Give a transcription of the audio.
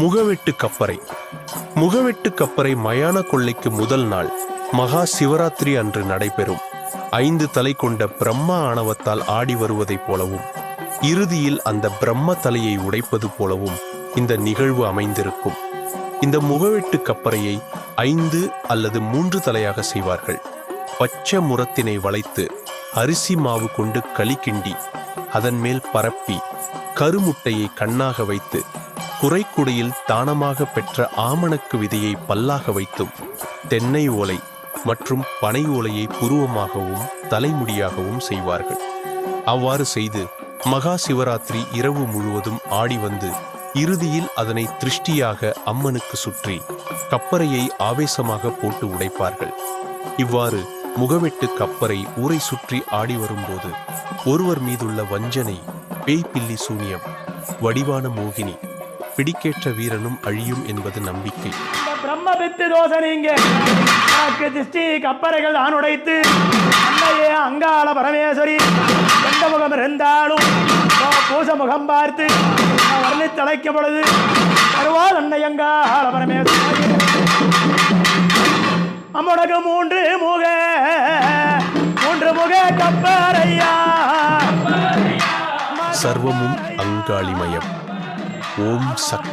முகவெட்டு கப்பரை முகவெட்டு கப்பரை மயான கொள்ளைக்கு முதல் நாள். மகா சிவராத்திரி அன்று நடைபெறும். ஐந்து தலை கொண்ட பிரம்மா ஆணவத்தால் ஆடி வருவதைப் போலவும் இறுதியில் அந்த பிரம்ம தலையை உடைப்பது போலவும் இந்த நிகழ்வு அமைந்திருக்கும். இந்த முகவெட்டு கப்பரையை ஐந்து அல்லது மூன்று தலையாக செய்வார்கள். பச்சை முரத்தினை வளைத்து அரிசி மாவு கொண்டு களி கிண்டி அதன் மேல் பரப்பி கருமுட்டையை கண்ணாக வைத்து குறைக்குடியில் தானமாக பெற்ற ஆமணக்கு விதையை பல்லாக வைத்தும் தென்னை ஓலை மற்றும் பனை ஓலையை புருவமாகவும் தலைமுடியாகவும் செய்வார்கள். அவ்வாறு செய்து மகா சிவராத்திரி இரவு முழுவதும் ஆடி வந்து இறுதியில் அதனை திருஷ்டியாக அம்மனுக்கு சுற்றி கப்பரையை ஆவேசமாக போட்டு உடைப்பார்கள். இவ்வாறு முகவெட்டு கப்பரை ஊரை சுற்றி ஆடி வரும்போது ஒருவர் மீதுள்ள வஞ்சனை பேய்பில்லி சூனியம் வடிவான மோகினி பிடிக்கேற்ற வீரனும் அழியும் என்பது நம்பிக்கை. பிரம்ம பித்து தோசை நீங்க. எனக்கு திருஷ்டி கப்பறைகள் நான் உடைத்து. அன்னையே அங்காள பரமேஸ்வரி. எந்த முகம் இருந்தாலும் பூச முகம் பார்த்து நான் வர்ணித்து அழைக்கும் பொழுது வருவாள் அன்னை அங்காள பரமேஸ்வரி. அம்முடக்கு மூன்று முக மூன்று முக கப்பறையா. சர்வமும் அங்காளிமயம். ओम शक्ति